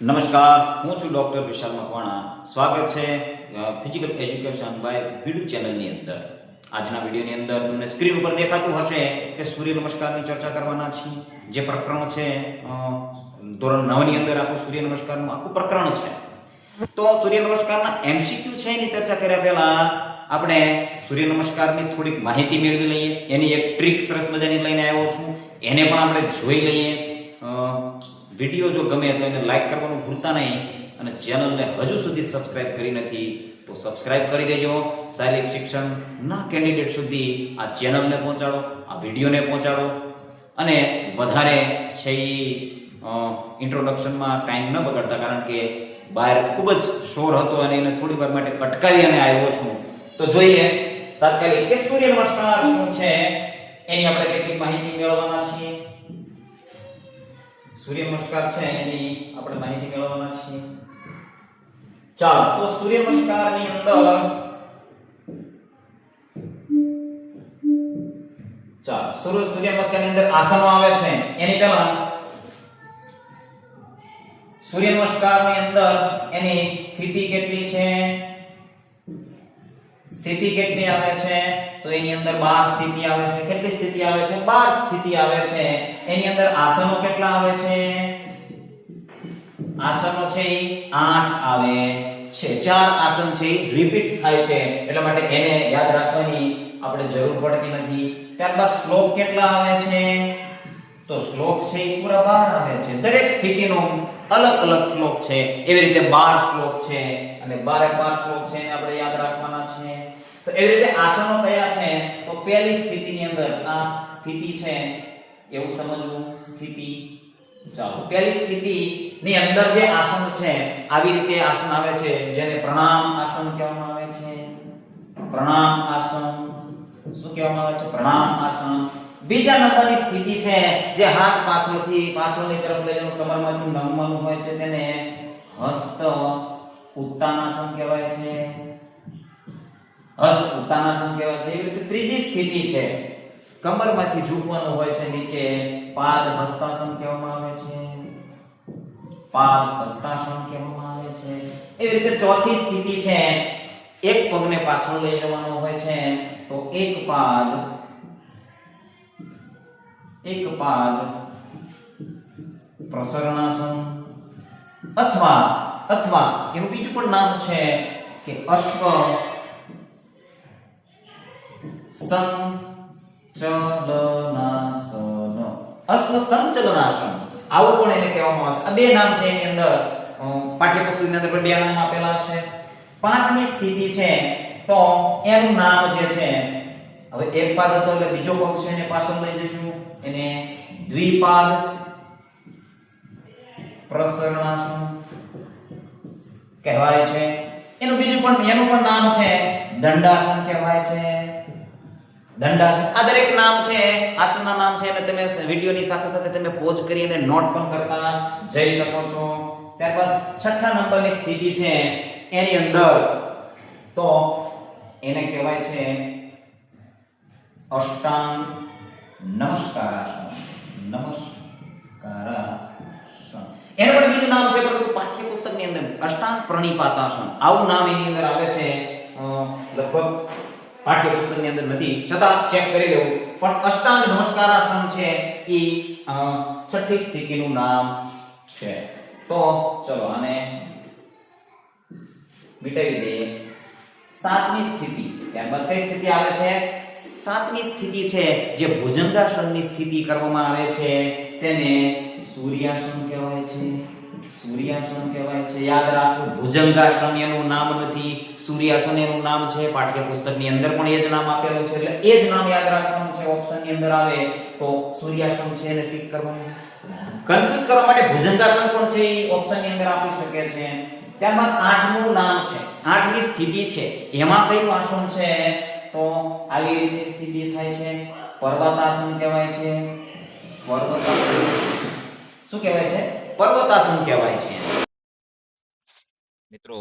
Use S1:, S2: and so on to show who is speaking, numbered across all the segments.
S1: નમસ્કાર, હું છું ડૉક્ટર વિશાલ મકવાણા. સ્વાગત છે ફિઝિકલ એજ્યુકેશન બાય બીડુ ચેનલની અંદર. આજના વિડીયોની અંદર તમને સ્ક્રીન ઉપર દેખાતું હશે કે સૂર્ય નમસ્કારની ચર્ચા કરવાના છીએ. જે પ્રકરણ છે ધોરણ નવની અંદર આખું સૂર્ય નમસ્કારનું આખું પ્રકરણ છે. તો સૂર્ય નમસ્કારના એમસીક્યુ છે એની ચર્ચા કર્યા પહેલા આપણે સૂર્ય નમસ્કારની થોડીક માહિતી મેળવી લઈએ. એની એક ટ્રીક સરસ મજાની લઈને આવ્યો છું. એને પણ આપણે જોઈ લઈએ. વીડિયો જો ગમે તો એને લાઇક કરવાનું ભૂલતા નહીં અને ચેનલને હજુ સુધી સબસ્ક્રાઇબ કરી નથી, તો સબસ્ક્રાઇબ કરી દેજો. શારીરિક શિક્ષણના કેન્ડિડેટ સુધી આ ચેનલને પહોંચાડો, આ વિડીયોને પહોંચાડો. અને વધારે છે એ ઇન્ટ્રોડક્શનમાં ટાઈમ ન બગાડતા, કારણ કે બહાર ખૂબ જ શોર હતો અને એને થોડી વાર માટે અટકાવી અને આવ્યો છું. તો જોઈએ, તાત્કાલિક કે સૂર્ય નમસ્કાર શું છે? એની આપણે કેટલીક માહિતી મેળવવાના છીએ. સૂર્ય નમસ્કાર છે, એની આપણે માહિતી મેળવવાના છીએ. ચાલો, તો સૂર્ય નમસ્કારની અંદર ચાલો સૂર્ય સૂર્ય નમસ્કારની અંદર આસનો આવે છે. એની પહેલા સૂર્ય નમસ્કારની અંદર એની સ્થિતિ કેટલી છે? સ્થિતિ કેટલી આવે છે? તો એની અંદર 12 સ્થિતિ આવે છે. કેટલી સ્થિતિ આવે છે? 12 સ્થિતિ આવે છે. એની અંદર આસનો કેટલા આવે છે? આસનો છે 8 આવે છે. ચાર આસન છે રિપીટ થાય છે. એટલા માટે એને યાદ રાખવાની આપણે જરૂર પડતી નથી. ત્યારબાદ શ્લોક કેટલા આવે છે? તો શ્લોક છે એ પૂરા 12 આવે છે. દરેક સ્થિતિનો અલગ અલગ શ્લોક છે. એવી રીતે 12 શ્લોક છે અને 12 12 શ્લોક છે આપણે યાદ રાખવાના છે. તો એવી રીતે આસનો કયા છે? તો પહેલી સ્થિતિની અંદર આ સ્થિતિ છે. એવું સમજવું? સ્થિતિ ચાલો. પહેલી સ્થિતિ ની અંદર જે આસન છે, આવી રીતે આસન આવે છે. જેને પ્રણામ આસન કહેવામાં આવે છે. પ્રણામ આસન. શું કહેવામાં આવે છે? પ્રણામ આસન. બીજા નંબરની સ્થિતિ છે જે હાથ પાછળથી, પાછળની તરફ લઈને કમરમાંથી નમવાનું હોય છે તેને હસ્ત ઉત્તાનાસન કહેવાય છે. હસ્ત ઉત્તાનાસન કહેવાય છે. એવી રીતે ત્રીજી સ્થિતિ છે. કમરમાંથી ઝૂકવાનું હોય છે નીચે. પાદ હસ્તાસન કહેવામાં આવે છે. પાદ હસ્તાસન કહેવામાં આવે છે. એવી રીતે ચોથી સ્થિતિ છે. એક પગને પાછળ લઈ જવાનો હોય છે. તો એક પાદ એક પાદ, પ્રસરણાસન, અથવા અથવા, એનું બીજું પણ નામ છે કે અશ્વ, સંચલનાસન. અશ્વ સંચલનાસન. આવું પણ એને કહેવામાં આવે છે. આ બે નામ છે એની અંદર. પાઠ્યપુસ્તકની અંદર પણ બે નામ આપેલા છે. પાંચમી સ્થિતિ છે. તો એનું નામ જે છે હવે એક પાદ હતો એટલે બીજો પગ છે એને પાછળ લઈ જઈશું. એને દ્વિપાદ પ્રસરણાસન કહેવાય છે. એનું બીજું પણ, એનું પણ નામ છે દંડાસન કહેવાય છે. દંડાસન, આ દરેક નામ છે, આસનના નામ છે અને તમે વિડિયોની સાથે સાથે તમે પોઝ કરી અને નોટ પણ કરતા જઈ શકો છો. ત્યારબાદ છઠ્ઠા નંબરની સ્થિતિ છે એની અંદર તો એને કહેવાય છે અષ્ટાંગ નમસ્કારાસન નમસ્કારાસન એનું પણ બીજું નામ છે, પરંતુ પાઠ્યપુસ્તકની અંદર અષ્ટાંગ પ્રણિપાતાસન. આવું નામ એની અંદર આવે છે. લગભગ પાઠ્યપુસ્તકની અંદર નથી. છતાં ચેક કરી લેવું. પણ અષ્ટાંગ નમસ્કારાસન છે એ છઠ્ઠી સ્થિતિનું નામ છે. તો ચલો આને મિટાવી દઈએ. સાતમી સ્થિતિ. ત્યારબાદ કઈ સ્થિતિ આવે છે? સાતમી સ્થિતિ છે. જે ભુજંગાસનની સ્થિતિ કરવામાં આવે છે, તેને સૂર્યાસન કહેવાય છે. સૂર્યાસન કહેવાય છે. યાદ રાખો, ભુજંગાસન એનું નામ નથી, સૂર્યાસન એનું નામ છે. પાઠ્યપુસ્તકની અંદર પણ એ જ નામ આપેલું છે. એટલે એ જ નામ યાદ રાખવાનું છે. ઓપ્શનની અંદર આવે તો સૂર્યાસન છે એને ટીક કરવાનું. કન્ફ્યુઝ કરવા માટે ભુજંગાસન પણ છે એ ઓપ્શનની અંદર આપી શકે છે. ત્યારબાદ આઠમું નામ છે. આઠમી સ્થિતિ છે. એમાં કયું આસન છે? તો આવી રીતે સ્થિતિ થાય છે. પર્વતાસન કહેવાય છે. પર્વતાસન. શું કહેવાય છે? પર્વતાસન કહેવાય છે.
S2: મિત્રો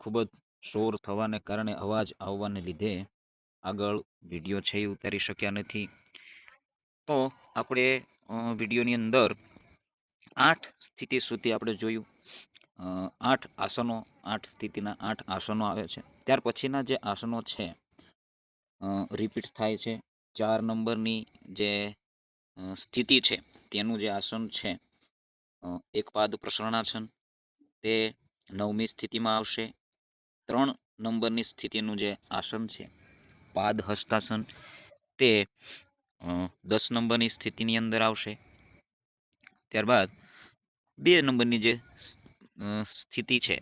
S2: ખૂબ જ શોર થવાને કારણે અવાજ આવવાને લીધે આગળ વીડિયો છે એ ઉતારી શક્યા નથી. તો આપણે વિડીયોની અંદર આઠ સ્થિતિ સુધી આપણે જોયું. આઠ આસનો, આઠ સ્થિતિના આઠ આસનો આવે છે. ત્યાર પછીના જે આસનો છે રિપીટ થાય છે. ચાર નંબરની જે સ્થિતિ છે, તેનું જે આસન છે એક પાદ પ્રસરણાસન, તે નવમી સ્થિતિમાં આવશે. ત્રણ નંબરની સ્થિતિનું જે આસન છે, પાદ હસ્તાસન, તે દસ નંબરની સ્થિતિની અંદર આવશે. ત્યારબાદ બે નંબરની જે સ્થિતિ છે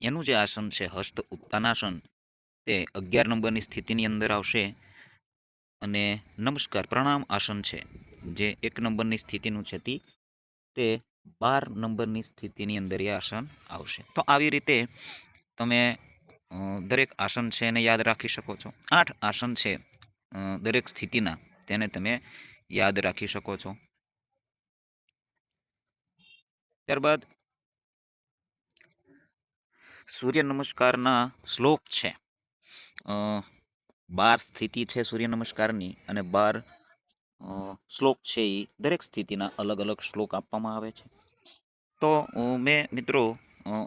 S2: એનું જે આસન છે, હસ્ત ઉત્તાનાસન તે અગિયાર નંબરની સ્થિતિની અંદર આવશે. અને નમસ્કાર, પ્રણામ આસન છે, જે એક નંબરની સ્થિતિનું છે તે બાર નંબરની સ્થિતિની અંદર એ આસન આવશે. તો આવી રીતે તમે દરેક આસન છે એને યાદ રાખી શકો છો. આઠ આસન છે દરેક સ્થિતિના, તેને તમે યાદ રાખી શકો છો. ત્યારબાદ સૂર્ય નમસ્કારના શ્લોક છે. બાર સ્થિતિ છે સૂર્ય નમસ્કારની અને બાર શ્લોક છે એ દરેક સ્થિતિના અલગ અલગ શ્લોક આપવામાં આવે છે. તો મેં મિત્રો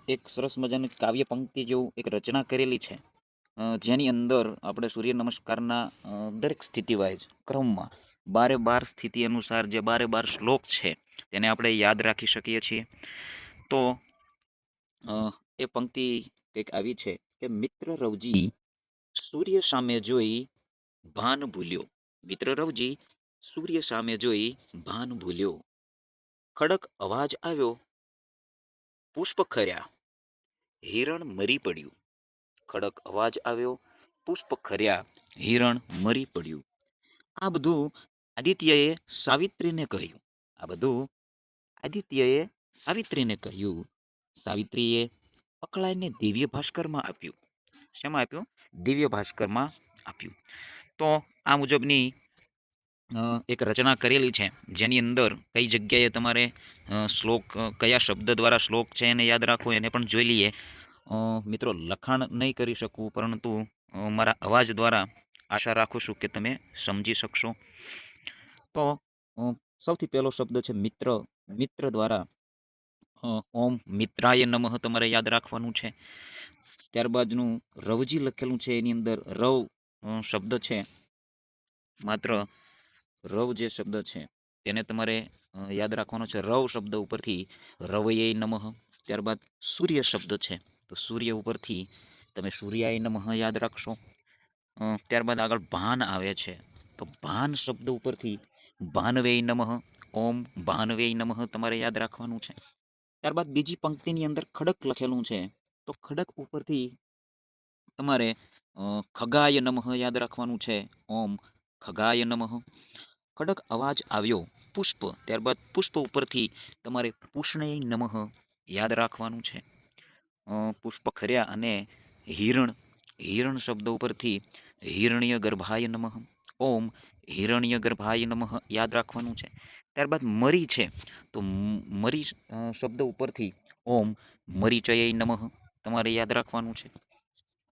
S2: એક સરસ મજાની કાવ્ય પંક્તિ જેવું એક રચના કરેલી છે. જેની અંદર આપણે સૂર્ય નમસ્કારના દરેક સ્થિતિ વાઇઝ ક્રમમાં બારે બાર સ્થિતિ અનુસાર જે બારે બાર શ્લોક છે, તેને આપણે યાદ રાખી શકીએ છીએ. તો એ પંક્તિ કંઈક આવી છે કે મિત્ર રવજી સૂર્ય સામે જોઈ ભાન ભૂલ્યો. મિત્ર રવજી સૂર્ય સામે જોઈ ભાન ભૂલ્યો. ખડક અવાજ આવ્યો. પુષ્પ ખર્યા. હિરણ મરી પડ્યું. ખડક અવાજ આવ્યો. પુષ્પ ખર્યા. હિરણ મરી પડ્યું. આ બધું આદિત્યએ સાવિત્રીને કહ્યું. આ બધું આદિત્યએ સાવિત્રીને કહ્યું. સાવિત્રીએ અકળાઈને દિવ્ય ભાસ્કરમાં આપ્યું. શેમાં આપ્યું? દિવ્ય ભાસ્કરમાં આપ્યું. તો આ મુજબની એક રચના કરેલી છે. જેની અંદર કઈ જગ્યાએ તમારે શ્લોક કયા શબ્દ દ્વારા શ્લોક છે એને યાદ રાખો એને પણ જોઈ લઈએ. મિત્રો, લખાણ નહીં કરી શકું, પરંતુ મારા અવાજ દ્વારા આશા રાખું છું કે તમે સમજી શકશો. તો સૌથી પહેલો શબ્દ છે મિત્ર. મિત્ર દ્વારા ઓમ મિત્રાય નમઃ તમારે યાદ રાખવાનું છે. ત્યારબાદનું રવજી લખેલું છે, એની અંદર રવ શબ્દ છે. માત્ર રવ જે શબ્દ છે, તેને તમારે યાદ રાખવાનો છે. રવ શબ્દ ઉપરથી રવયે નમઃ, ત્યારબાદ સૂર્ય શબ્દ છે. તો સૂર્ય ઉપરથી તમે સૂર્યાય નમઃ યાદ રાખશો. ત્યારબાદ આગળ ભાન આવે છે. તો ભાન શબ્દ ઉપરથી ભાનવેય નમઃ, ઓમ ભાનવેય નમઃ તમારે યાદ રાખવાનું છે. ત્યારબાદ બીજી પંક્તિની અંદર ખડક લખેલું છે. તો ખડક ઉપરથી તમારે ખગાય નમઃ યાદ રાખવાનું છે. ઓમ ખગાય નમઃ. ખડક અવાજ આવ્યો, પુષ્પ. ત્યારબાદ પુષ્પ ઉપરથી તમારે પુષ્ણય નમઃ યાદ રાખવાનું છે. પુષ્પ ખર્યા અને હિરણ હિરણ શબ્દ ઉપરથી હિરણ્ય ગર્ભાય નમઃ. ઓમ હિરણ્ય ગર્ભાય નમઃ યાદ રાખવાનું છે. ત્યારબાદ મરી છે. તો મરી શબ્દ ઉપરથી ઓમ મરીચય નમઃ તમારે યાદ રાખવાનું છે.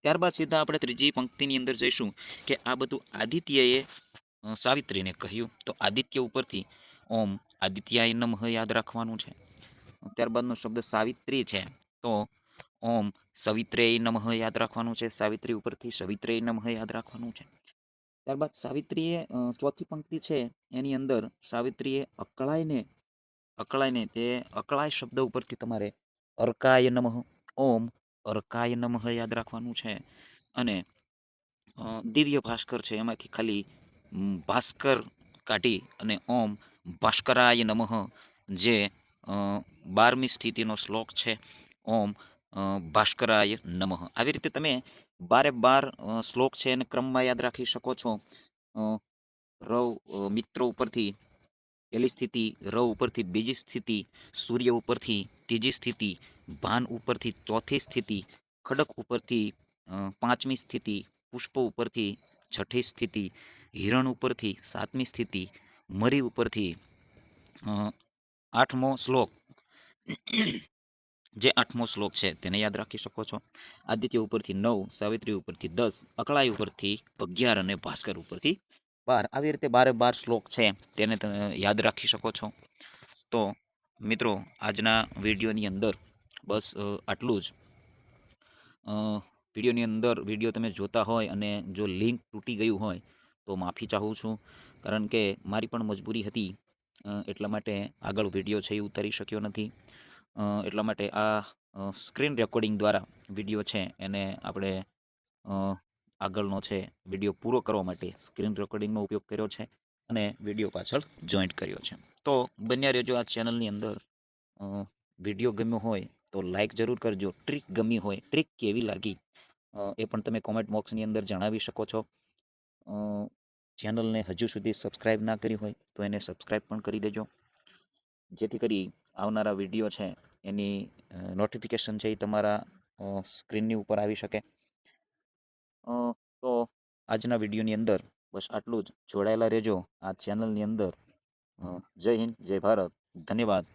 S2: ત્યારબાદ સીધા આપણે ત્રીજી પંક્તિની અંદર જઈશું કે આ બધું આદિત્યએ સાવિત્રીને કહ્યું. તો આદિત્ય ઉપરથી ઓમ આદિત્યાય નમઃ યાદ રાખવાનું છે. ત્યારબાદનો શબ્દ સાવિત્રી છે. તો ઓમ સવિત્રેય નમઃ યાદ રાખવાનું છે. સાવિત્રી ઉપરથી સવિત્રેય નમઃ યાદ રાખવાનું છે. ત્યારબાદ સાવિત્રીએ ચોથી પંક્તિ છે એની અંદર સાવિત્રીએ અકળાઈને અકળાઈને તે અકળાય શબ્દ ઉપરથી તમારે અર્કાય નમઃ, ઓમ અર્કાય નમઃ યાદ રાખવાનું છે. અને દિવ્ય ભાસ્કર છે એમાંથી ખાલી ભાસ્કર કાઢી અને ઓમ ભાસ્કરાય નમઃ જે બારમી સ્થિતિનો શ્લોક છે. ઓમ ભાસ્કરાય નમઃ. આવી રીતે તમે બારે બાર શ્લોક છે એને ક્રમમાં યાદ રાખી શકો છો. રવ મિત્રો ઉપરથી પહેલી સ્થિતિ, રવ ઉપરથી બીજી સ્થિતિ, સૂર્ય ઉપરથી ત્રીજી સ્થિતિ, ભાન ઉપરથી ચોથી સ્થિતિ, ખડક ઉપરથી પાંચમી સ્થિતિ, પુષ્પ ઉપરથી છઠ્ઠી સ્થિતિ, હિરણ ઉપરથી સાતમી સ્થિતિ, મરી ઉપરથી આઠમો શ્લોક. જે આઠમો શ્લોક છે તેને યાદ રાખી શકો છો. આદિત્ય ઉપરથી નવ, સાવિત્રી ઉપરથી દસ, અકળાઈ ઉપરથી અગિયાર અને ભાસ્કર ઉપરથી બાર. આવી રીતે બારે બાર શ્લોક છે તેને તમે યાદ રાખી શકો છો. તો મિત્રો, આજના વિડીયોની અંદર બસ આટલું જ. વિડીયોની અંદર વીડિયો તમે જોતા હોય અને જો લિંક તૂટી ગયું હોય તો માફી ચાહું છું, કારણ કે મારી પણ મજબૂરી હતી એટલા માટે આગળ વીડિયો છે એ ઉતારી શક્યો નથી. એટલા માટે આ સ્ક્રીન રેકોર્ડિંગ દ્વારા વીડિયો છે એને આપણે આગળનો છે વીડિયો પૂરો કરવા માટે સ્ક્રીન રેકોર્ડિંગનો ઉપયોગ કર્યો છે અને વીડિયો પાછળ જોઈન્ટ કર્યો છે. તો બન્યા રહેજો આ ચેનલની અંદર. વીડિયો ગમ્યો હોય તો લાઈક જરૂર કરજો. ટ્રીક ગમી હોય, ટ્રીક કેવી લાગી એ પણ તમે કોમેન્ટ બોક્સની અંદર જણાવી શકો છો. ચેનલને હજુ સુધી સબસ્ક્રાઈબ ના કરી હોય તો એને સબસ્ક્રાઈબ પણ કરી દેજો. જેથી કરી આવનારા વીડિયો છે, એની નોટિફિકેશન છે એ તમારા સ્ક્રીનની ઉપર આવી શકે. તો આજના વિડીયોની અંદર બસ આટલું જ. જોડાયેલા રહેજો આ ચેનલની અંદર. જય હિન્દ, જય ભારત. ધન્યવાદ.